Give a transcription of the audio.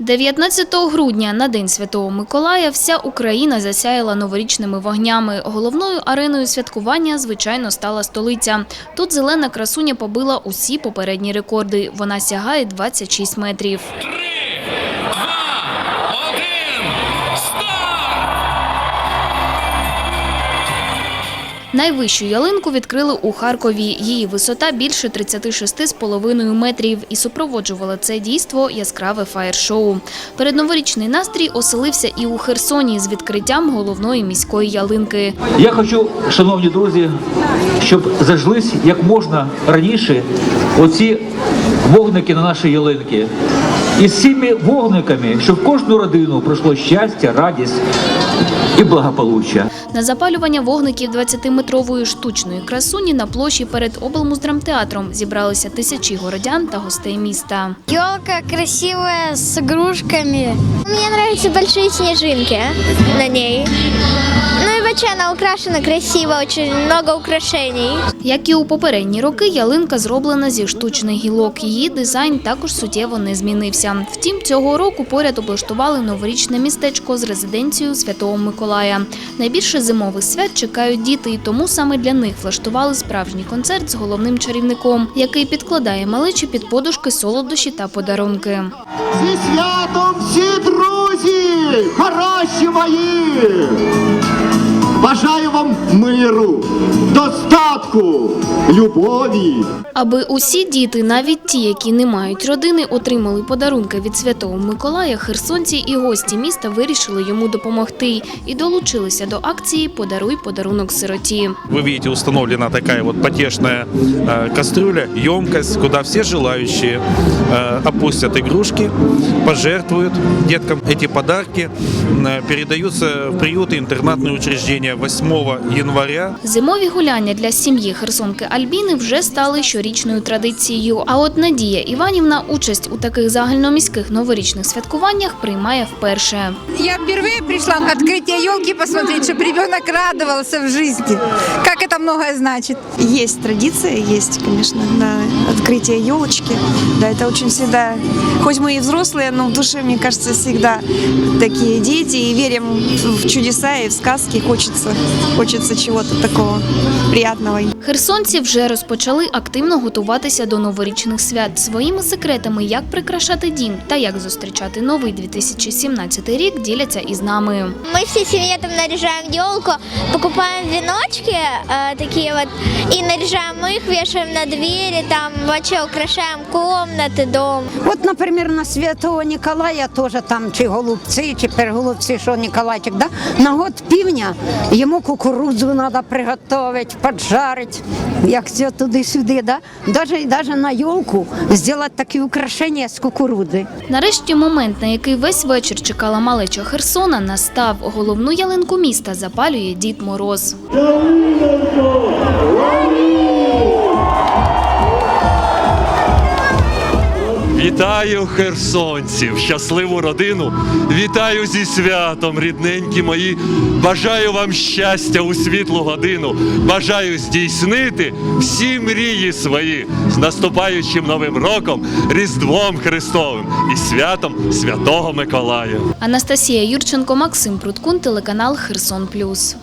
19 грудня на День Святого Миколая вся Україна засяяла новорічними вогнями. Головною ареною святкування, звичайно, стала столиця. Тут зелена красуня побила усі попередні рекорди. Вона сягає 26 метрів. Один! Старт! Найвищу ялинку відкрили у Харкові. Її висота більше 36,5 метрів. І супроводжувало це дійство яскраве фаєр-шоу. Передноворічний настрій оселився і у Херсоні з відкриттям головної міської ялинки. Я хочу, шановні друзі, щоб зажглись як можна раніше оці вогники на нашій ялинки. І з цими вогниками, щоб кожну родину пройшло щастя, радість і благополуччя. На запалювання вогників 20-метрової штучної красуні на площі перед облмуздрамтеатром зібралися тисячі городян та гостей міста. Йолка красивая, з ігрушками. Мені подобаються большие сніжинки на ней. И она украшена красиво, очень много украшений. Як і у попередні роки, ялинка зроблена зі штучних гілок. Її дизайн також суттєво не змінився. Втім, цього року поряд облаштували новорічне містечко з резиденцією Святого Миколая. Найбільше зимових свят чекають діти, і тому саме для них влаштували справжній концерт з головним чарівником, який підкладає малечі під подушки солодощі та подарунки. Зі святом всі друзі, хороші мої! Бажаю вам миру, достатку, любові. Аби усі діти, навіть ті, які не мають родини, отримали подарунки від Святого Миколая, херсонці і гості міста вирішили йому допомогти і долучилися до акції Подаруй подарунок сироті. Вы видите, установлена такая вот потешная э, кастрюля, емкость, куда все желающие э, опустят игрушки, пожертвуют деткам. Эти подарки э, передаются в приюты и интернатные учреждения 8 января. Зимові гуляння для сім'ї херсонки Альбіни вже стали щорічною традицією. А от Надія Іванівна участь у таких загальноміських новорічних святкуваннях приймає вперше. Я впервые пришла на открытие елки посмотреть, чтобы ребенок радовался в жизни. Как это многое значит. Есть традиция, есть, конечно, да, открытие елочки. Да, это очень всегда, хоть мы и взрослые, но в душе, мне кажется, всегда такие дети и верим в чудеса и в сказки. Хочется, хочется чего-то такого приятного. Херсонці вже розпочали активно готуватися до новорічних свят своїми секретами, як прикрашати дім та як зустрічати новий 2017 рік, діляться із нами. Мы всей семьей там наряжаем елку, покупаем веночки э, такие вот и наряжаем их, вешаем на двери, там вообще украшаем комнаты, дом. От, наприклад, на Святого Ніколая теж там чи голубці, чи перголубці, що Ніколайчик, да? на год півня йому кукурудзу треба приготувати, поджарити, як все туди-сюди. Да? Даже, даже на йолку зробити такі украшення з кукурудзи. Нарешті момент, на який весь вечір чекала малеча Херсона, настав. Головну ялинку міста запалює Дід Мороз. Вітаю херсонців, щасливу родину. Вітаю зі святом, рідненькі мої. Бажаю вам щастя у світлу годину. Бажаю здійснити всі мрії свої з наступаючим новим роком, Різдвом Христовим і святом Святого Миколая. Анастасія Юрченко, Максим Пруткун, телеканал Херсон Плюс.